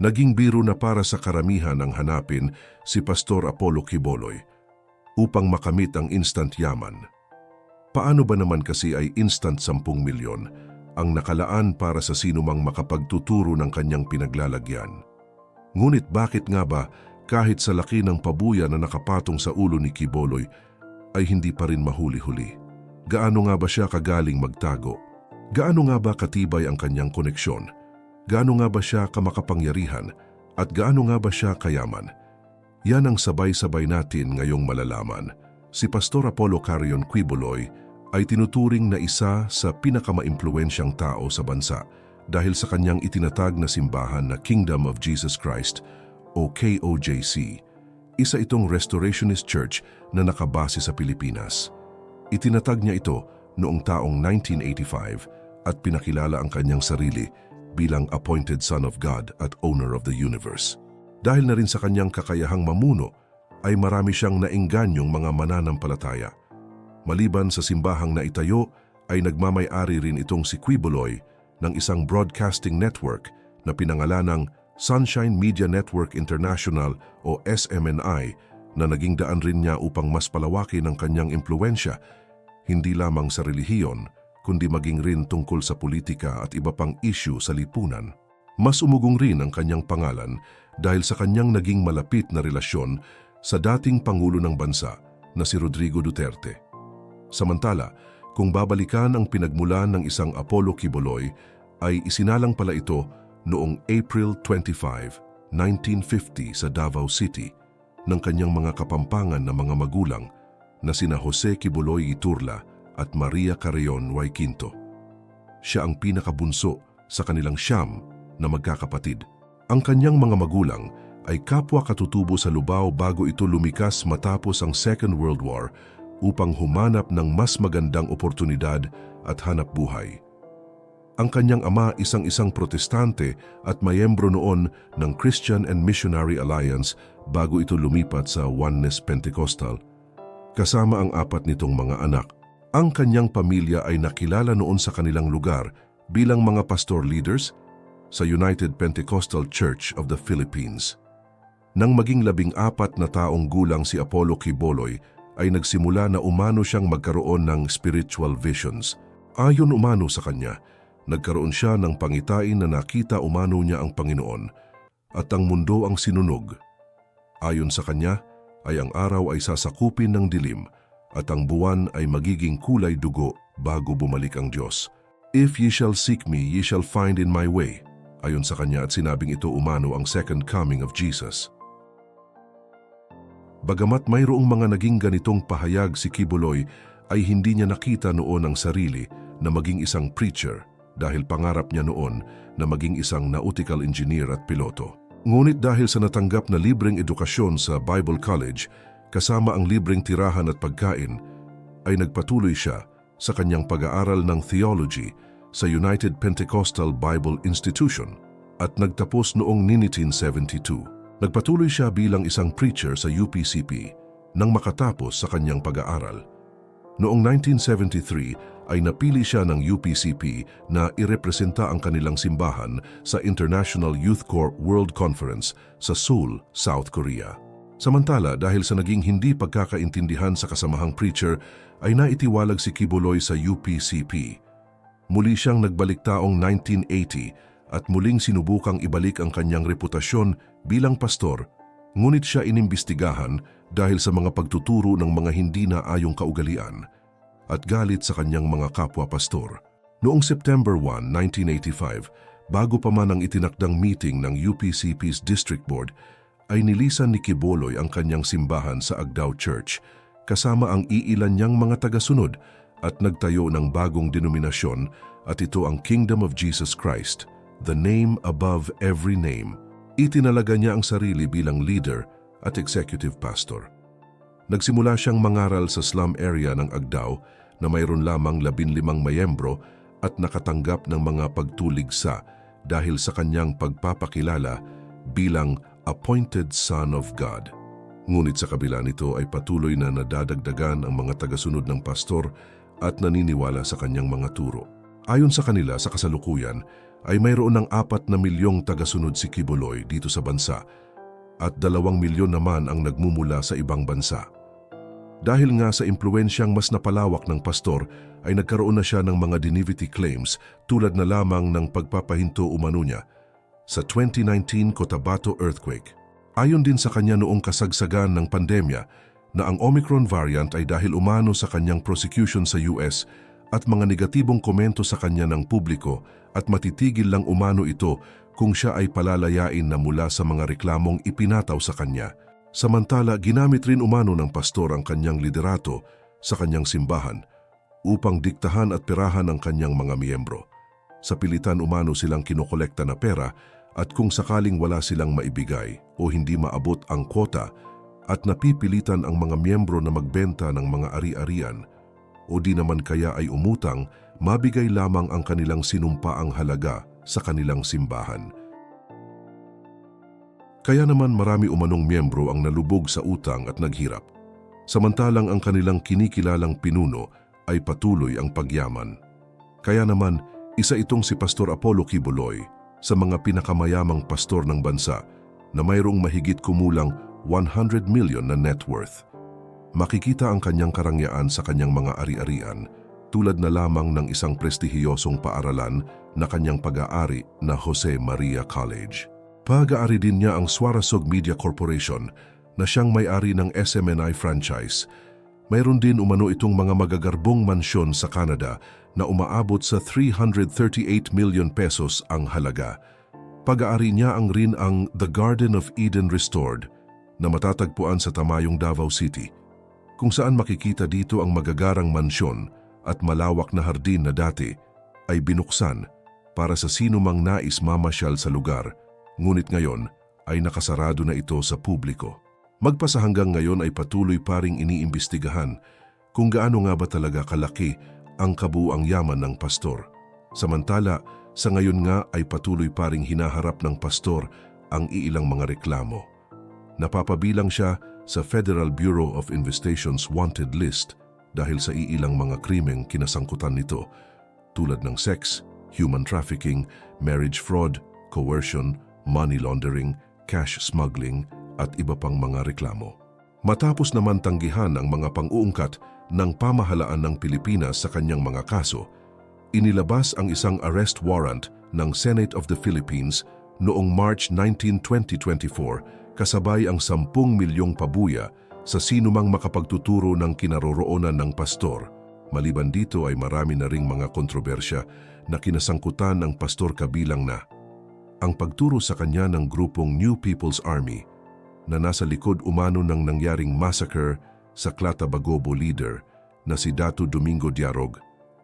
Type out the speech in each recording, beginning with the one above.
Naging biro na para sa karamihan ang hanapin si Pastor Apollo Kiboloy upang makamit ang instant yaman. Paano ba naman kasi ay instant 10 milyon ang nakalaan para sa sinumang makapagtuturo ng kanyang pinaglalagyan? Ngunit bakit nga ba kahit sa laki ng pabuya na nakapatong sa ulo ni Kiboloy ay hindi pa rin mahuli-huli? Gaano nga ba siya kagaling magtago? Gaano nga ba katibay ang kanyang koneksyon? Gaano nga ba siya kamakapangyarihan? At gaano nga ba siya kayaman? Yan ang sabay-sabay natin ngayong malalaman. Si Pastor Apollo Carion Quiboloy ay tinuturing na isa sa pinakamaimpluensyang tao sa bansa dahil sa kanyang itinatag na simbahan na Kingdom of Jesus Christ o KOJC. Isa itong restorationist church na nakabase sa Pilipinas. Itinatag niya ito noong taong 1985 at pinakilala ang kanyang sarili bilang appointed son of God at owner of the universe. Dahil na rin sa kanyang kakayahang mamuno, ay marami siyang naingganyong mga mananampalataya. Maliban sa simbahang na itayo, ay nagmamay-ari rin itong si Quiboloy ng isang broadcasting network na pinangalanang Sunshine Media Network International o SMNI na naging daan rin niya upang mas palawakin ang kanyang impluensya, hindi lamang sa relihiyon, kundi maging rin tungkol sa politika at iba pang issue sa lipunan. Mas umugong rin ang kanyang pangalan dahil sa kanyang naging malapit na relasyon sa dating Pangulo ng Bansa na si Rodrigo Duterte. Samantala, kung babalikan ang pinagmulan ng isang Apollo Kiboloy, ay isinalang pala ito noong April 25, 1950 sa Davao City ng kanyang mga kapampangan na mga magulang na sina Jose Kiboloy Iturla at Maria Carreon Y. Quinto. Siya ang pinakabunso sa kanilang siyam na magkakapatid. Ang kanyang mga magulang ay kapwa katutubo sa Lubao bago ito lumikas matapos ang Second World War upang humanap ng mas magandang oportunidad at hanap buhay. Ang kanyang ama isang-isang protestante at mayembro noon ng Christian and Missionary Alliance bago ito lumipat sa Oneness Pentecostal, kasama ang apat nitong mga anak. Ang kanyang pamilya ay nakilala noon sa kanilang lugar bilang mga pastor leaders sa United Pentecostal Church of the Philippines. Nang maging labing apat na taong gulang si Apollo Kiboloy, ay nagsimula na umano siyang magkaroon ng spiritual visions. Ayon umano sa kanya, nagkaroon siya ng pangitain na nakita umano niya ang Panginoon at ang mundo ang sinunog. Ayon sa kanya, ay ang araw ay sasakupin ng dilim at ang buwan ay magiging kulay dugo bago bumalik ang Diyos. If ye shall seek me, ye shall find in my way. Ayon sa kanya at sinabing ito umano ang second coming of Jesus. Bagamat mayroong mga naging ganitong pahayag si Kibuloy, ay hindi niya nakita noon ang sarili na maging isang preacher dahil pangarap niya noon na maging isang nautical engineer at piloto. Ngunit dahil sa natanggap na libreng edukasyon sa Bible College, kasama ang libreng tirahan at pagkain, ay nagpatuloy siya sa kanyang pag-aaral ng theology sa United Pentecostal Bible Institution at nagtapos noong 1972. Nagpatuloy siya bilang isang preacher sa UPCP nang makatapos sa kanyang pag-aaral. Noong 1973 ay napili siya ng UPCP na irepresenta ang kanilang simbahan sa International Youth Corps World Conference sa Seoul, South Korea. Samantala dahil sa naging hindi pagkakaintindihan sa kasamahang preacher ay naitiwalag si Kibuloy sa UPCP. Muli siyang nagbalik taong 1980 at muling sinubukang ibalik ang kanyang reputasyon bilang pastor, ngunit siya inimbestigahan dahil sa mga pagtuturo ng mga hindi na ayong kaugalian at galit sa kanyang mga kapwa-pastor. Noong September 1, 1985, bago pa man ang itinakdang meeting ng UPCP's District Board, ay nilisan ni Kiboloy ang kanyang simbahan sa Agdao Church kasama ang iilan niyang mga tagasunod at nagtayo ng bagong denominasyon at ito ang Kingdom of Jesus Christ the name above every name, itinalaga niya ang sarili bilang leader at executive pastor. Nagsimula siyang mangaral sa slum area ng Agdao na mayroon lamang labinlimang mayembro at nakatanggap ng mga pagtuligsa dahil sa kanyang pagpapakilala bilang appointed son of God. Ngunit sa kabila nito ay patuloy na nadadagdagan ang mga tagasunod ng pastor at naniniwala sa kanyang mga turo. Ayon sa kanila sa kasalukuyan, ay mayroon ng apat na milyong tagasunod si Kibuloy dito sa bansa at dalawang milyon naman ang nagmumula sa ibang bansa. Dahil nga sa impluensyang mas napalawak ng pastor ay nagkaroon na siya ng mga dinivity claims tulad na lamang ng pagpapahinto umano niya sa 2019 Cotabato earthquake. Ayon din sa kanya noong kasagsagan ng pandemya na ang Omicron variant ay dahil umano sa kanyang prosecution sa US at mga negatibong komento sa kanya ng publiko at matitigil lang umano ito kung siya ay palalayain na mula sa mga reklamong ipinataw sa kanya. Samantala, ginamit rin umano ng pastor ang kanyang liderato sa kanyang simbahan upang diktahan at perahan ang kanyang mga miyembro. Sa pilitan umano silang kinokolekta na pera at kung sakaling wala silang maibigay o hindi maabot ang kwota at napipilitan ang mga miyembro na magbenta ng mga ari-arian o di naman kaya ay umutang, mabigay lamang ang kanilang sinumpaang halaga sa kanilang simbahan. Kaya naman marami umanong miyembro ang nalubog sa utang at naghirap, samantalang ang kanilang kinikilalang pinuno ay patuloy ang pagyaman. Kaya naman, isa itong si Pastor Apollo Kibuloy sa mga pinakamayamang pastor ng bansa na mayroong mahigit kumulang 100 million na net worth. Makikita ang kanyang karangyaan sa kanyang mga ari-arian tulad na lamang ng isang prestihiyosong paaralan na kanyang pag-aari na Jose Maria College. Pag-aari din niya ang Swarasog Media Corporation na siyang may-ari ng SMNI franchise. Mayroon din umano itong mga magagarbong mansyon sa Canada na umaabot sa 338 million pesos ang halaga. Pag-aari niya ang rin ang The Garden of Eden Restored na matatagpuan sa Tamayong Davao City, kung saan makikita dito ang magagarang mansyon at malawak na hardin na dati ay binuksan para sa sinumang nais mamasyal sa lugar ngunit ngayon ay nakasarado na ito sa publiko. Magpasa hanggang ngayon ay patuloy pa ring iniimbestigahan kung gaano nga ba talaga kalaki ang kabuang yaman ng pastor. Samantala, sa ngayon nga ay patuloy pa ring hinaharap ng pastor ang iilang mga reklamo. Napapabilang siya sa Federal Bureau of Investigation's wanted list dahil sa iilang mga krimeng kinasangkutan nito tulad ng sex, human trafficking, marriage fraud, coercion, money laundering, cash smuggling at iba pang mga reklamo. Matapos naman tanggihan ang mga pang-uungkat ng pamahalaan ng Pilipinas sa kanyang mga kaso, inilabas ang isang arrest warrant ng Senate of the Philippines noong March 19, 2024 kasabay ang 10 milyong pabuya sa sinumang makapagtuturo ng kinaroroonan ng pastor. Maliban dito ay marami na ring mga kontrobersya na kinasangkutan ng pastor kabilang na ang pagturo sa kanya ng grupong New People's Army na nasa likod umano ng nangyaring massacre sa Clatabagobo leader na si Dato Domingo Diarog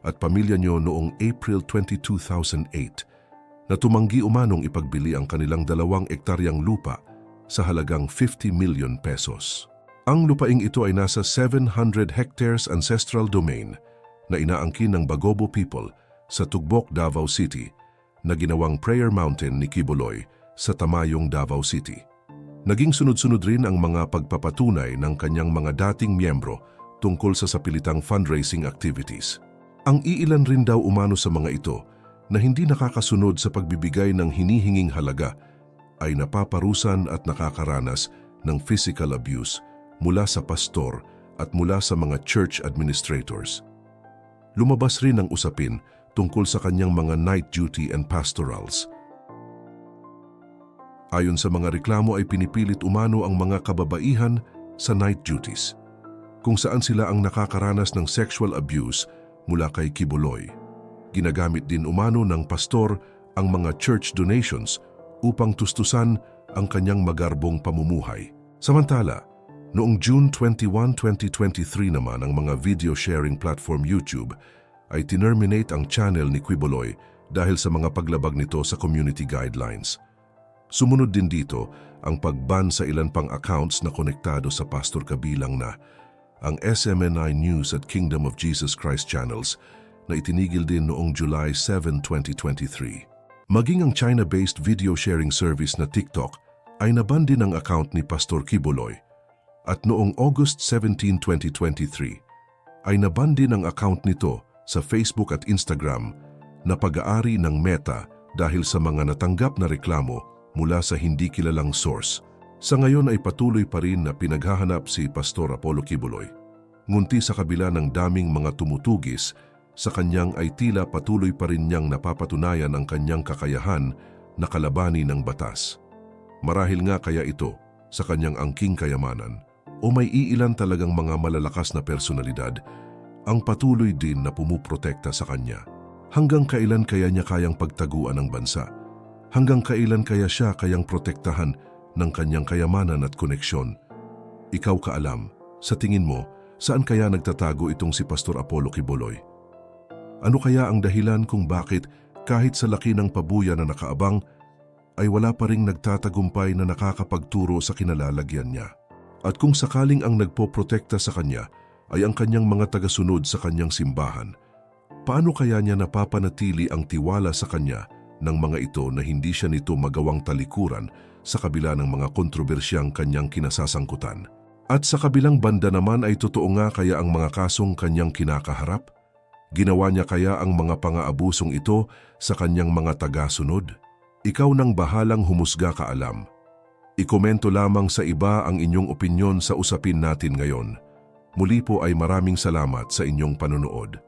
at pamilya niyo noong April 20, 2008 na tumanggi umanong ipagbili ang kanilang dalawang ektaryang lupa sa halagang 50 million pesos. Ang lupaing ito ay nasa 700 hectares ancestral domain na inaangkin ng Bagobo people sa Tugbok, Davao City na ginawang Prayer Mountain ni Kibuloy sa Tamayong, Davao City. Naging sunod-sunod rin ang mga pagpapatunay ng kanyang mga dating miyembro tungkol sa sapilitang fundraising activities. Ang iilan rin daw umano sa mga ito na hindi nakakasunod sa pagbibigay ng hinihinging halaga ay napaparusan at nakakaranas ng physical abuse mula sa pastor at mula sa mga church administrators. Lumabas rin ang usapin tungkol sa kanyang mga night duty and pastorals. Ayon sa mga reklamo ay pinipilit umano ang mga kababaihan sa night duties, kung saan sila ang nakakaranas ng sexual abuse mula kay Kibuloy. Ginagamit din umano ng pastor ang mga church donations upang tustusan ang kanyang magarbong pamumuhay. Samantala, noong June 21, 2023 naman ang mga video sharing platform YouTube ay tinerminate ang channel ni Quiboloy dahil sa mga paglabag nito sa community guidelines. Sumunod din dito ang pagban sa ilan pang accounts na konektado sa pastor kabilang na ang SMNI News at Kingdom of Jesus Christ channels na itinigil din noong July 7, 2023. Maging ang China-based video sharing service na TikTok ay naban din ang account ni Pastor Kibuloy at noong August 17, 2023 ay naban din ang account nito sa Facebook at Instagram na pag-aari ng Meta dahil sa mga natanggap na reklamo mula sa hindi kilalang source. Sa ngayon ay patuloy pa rin na pinaghahanap si Pastor Apollo Kibuloy. Ngunti sa kabila ng daming mga tumutugis, sa kanyang ay tila patuloy pa rin niyang napapatunayan ang kanyang kakayahan na kalabani ng batas. Marahil nga kaya ito sa kanyang angking kayamanan o may iilan talagang mga malalakas na personalidad ang patuloy din na pumuprotekta sa kanya. Hanggang kailan kaya niya kayang pagtaguan ng bansa? Hanggang kailan kaya siya kayang protektahan ng kanyang kayamanan at koneksyon? Ikaw kaalam, sa tingin mo, saan kaya nagtatago itong si Pastor Apollo Kibuloy? Ano kaya ang dahilan kung bakit kahit sa laki ng pabuya na nakaabang, ay wala pa ring nagtatagumpay na nakakapagturo sa kinalalagyan niya? At kung sakaling ang nagpoprotekta sa kanya ay ang kanyang mga tagasunod sa kanyang simbahan, paano kaya niya napapanatili ang tiwala sa kanya ng mga ito na hindi siya nito magawang talikuran sa kabila ng mga kontrobersyang kanyang kinasasangkutan? At sa kabilang banda naman ay totoo nga kaya ang mga kasong kanyang kinakaharap? Ginawa niya kaya ang mga pangaabusong ito sa kanyang mga tagasunod? Ikaw nang bahalang humusga kaalam. Ikomento lamang sa iba ang inyong opinyon sa usapin natin ngayon. Muli po ay maraming salamat sa inyong panunood.